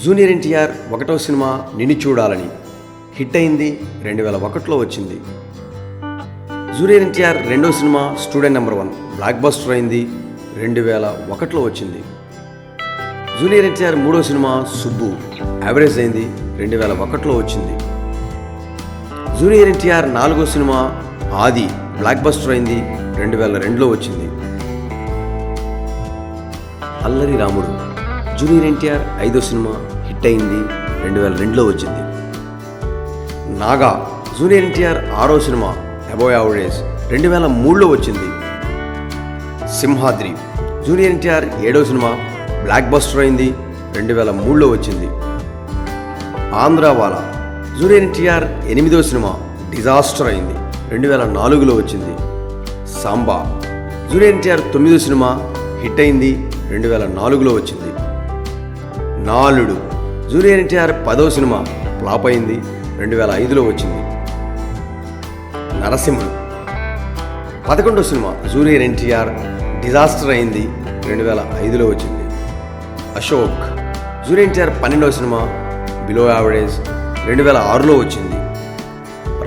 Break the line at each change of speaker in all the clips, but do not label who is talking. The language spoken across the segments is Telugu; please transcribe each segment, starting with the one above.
జూనియర్ ఎన్టీఆర్ ఒకటో సినిమా నిన్ను చూడాలని హిట్ అయింది రెండు వేల ఒకటిలో వచ్చింది. జూనియర్ ఎన్టీఆర్ రెండో సినిమా student number one blockbuster అయింది రెండు వేల ఒకటిలో వచ్చింది. జూనియర్ ఎన్టీఆర్ మూడో సినిమా సుబ్బు యావరేజ్ అయింది రెండు వేల ఒకటిలో వచ్చింది. జూనియర్ ఎన్టీఆర్ నాలుగో సినిమా ఆది బ్లాక్ బస్టర్ అయింది రెండు వేల రెండులో వచ్చింది. అల్లరి రాముడు జూనియర్ ఎన్టీఆర్ ఐదో సినిమా హిట్ అయింది రెండు వేల రెండులో వచ్చింది. నాగా జూనియర్ ఎన్టీఆర్ ఆరో సినిమా అబోవ్ యావరేజ్ రెండు వేల మూడులో వచ్చింది. సింహాద్రి జూనియర్ ఎన్టీఆర్ ఏడో సినిమా బ్లాక్ బస్టర్ అయింది రెండు వేల మూడులో వచ్చింది. ఆంధ్రావాలా జూనియర్ ఎన్టీఆర్ ఎనిమిదో సినిమా డిజాస్టర్ అయింది రెండు వేల నాలుగులో వచ్చింది. సాంబా జూనియర్ ఎన్టీఆర్ తొమ్మిదో సినిమా హిట్ అయింది రెండు వేల నాలుగులో వచ్చింది. నాలుడు. జూనియర్ ఎన్టీఆర్ పదో సినిమా ఫ్లాప్ అయింది. రెండు వేల ఐదులో వచ్చింది. నరసింహుడు. పదకొండో సినిమా జూనియర్ ఎన్టీఆర్ డిజాస్టర్ అయింది. రెండు వేల ఐదులో వచ్చింది. అశోక్. జూనియర్ ఎన్టీఆర్ పన్నెండవ సినిమా బిలో యావరేజ్ రెండు వేల ఆరులో వచ్చింది.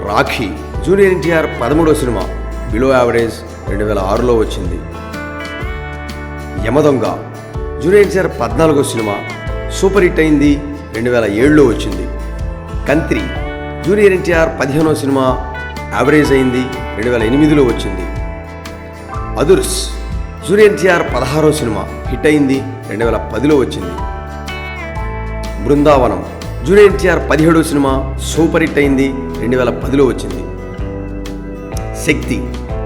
రాఖీ. జూనియర్ ఎన్టీఆర్ పదమూడవ సినిమా బిలో యావరేజ్ రెండు వేల ఆరులో వచ్చింది. యమదొంగ. జూనియర్ ఎన్టీఆర్ పద్నాలుగో సినిమా సూపర్ హిట్ అయింది. రెండు వేల ఏడులో వచ్చింది. కంత్రి జూనియర్ ఎన్టీఆర్ పదిహేనో సినిమా యావరేజ్ అయింది. రెండు వేల ఎనిమిదిలో వచ్చింది. అదుర్స్ జూనియర్ ఎన్టీఆర్ పదహారో సినిమా హిట్ అయింది. రెండు వేల పదిలో వచ్చింది. బృందావనం జూనియర్ ఎన్టీఆర్ పదిహేడో సినిమా సూపర్ హిట్ అయింది. రెండు వేల పదిలో వచ్చింది. శక్తి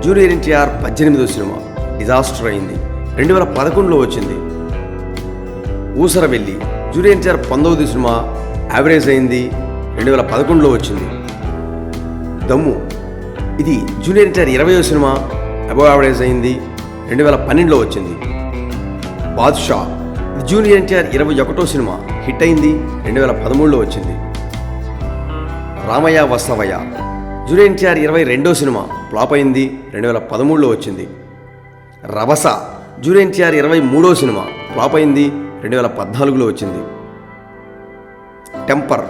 జూనియర్ ఎన్టీఆర్ పద్దెనిమిదో సినిమా డిజాస్టర్ అయింది. రెండు వేల పదకొండులో వచ్చింది. ఊసరవెల్లి జూనియర్ ఎన్టీఆర్ పంతొమ్మిది సినిమా యావరేజ్ అయింది. రెండు వేల పదకొండులో వచ్చింది. దమ్ము. ఇది జూనియర్ ఎన్టీఆర్ ఇరవయో సినిమా అబవ్ యావరేజ్ అయింది. రెండు వేల పన్నెండులో వచ్చింది. బాద్షా. జూనియర్ ఎన్టీఆర్ ఇరవై ఒకటో సినిమా. హిట్ అయింది. రెండు వేల పదమూడులో వచ్చింది. రామయ్య వస్తవయ్య జూనియర్ ఎన్టీఆర్ ఇరవై రెండో సినిమా ఫ్లాప్ అయింది. రెండు వేల పదమూడులో వచ్చింది. రవస. జూనియర్ ఎన్టీఆర్ ఇరవై మూడో సినిమా ఫ్లాప్ అయింది. రెండు వేల పద్నాలుగులో వచ్చింది. టెంపర్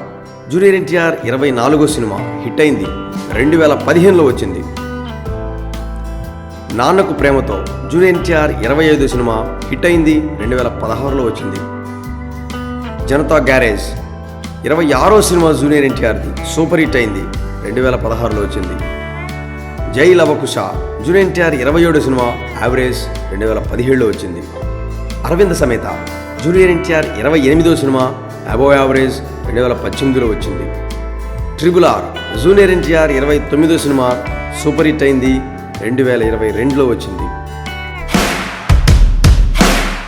జూనియర్ ఎన్టీఆర్ ఇరవై నాలుగో సినిమా హిట్ అయింది. రెండు వేల పదిహేనులో వచ్చింది. నాన్నకు ప్రేమతో జూనియర్ ఎన్టీఆర్ ఇరవై ఐదో సినిమా హిట్ అయింది. రెండు వేల పదహారులో వచ్చింది. జనతా గ్యారేజ్ ఇరవై ఆరో సినిమా జూనియర్ ఎన్టీఆర్ది సూపర్ హిట్ అయింది. రెండు వేల పదహారులో వచ్చింది. జై లవకుశ జూనియర్ ఎన్టీఆర్ ఇరవై ఏడు సినిమా యావరేజ్ రెండు వేల పదిహేడులో వచ్చింది. అరవింద సమేత జూనియర్ ఎన్టీఆర్ ఇరవై ఎనిమిదో సినిమా అబో యావరేజ్ రెండు వేల పద్దెనిమిదిలో వచ్చింది. ట్రిబుల్ ఆర్ జూనియర్ ఎన్టీఆర్ ఇరవై తొమ్మిదో సినిమా సూపర్ హిట్ అయింది రెండు వేల ఇరవై రెండులో వచ్చింది.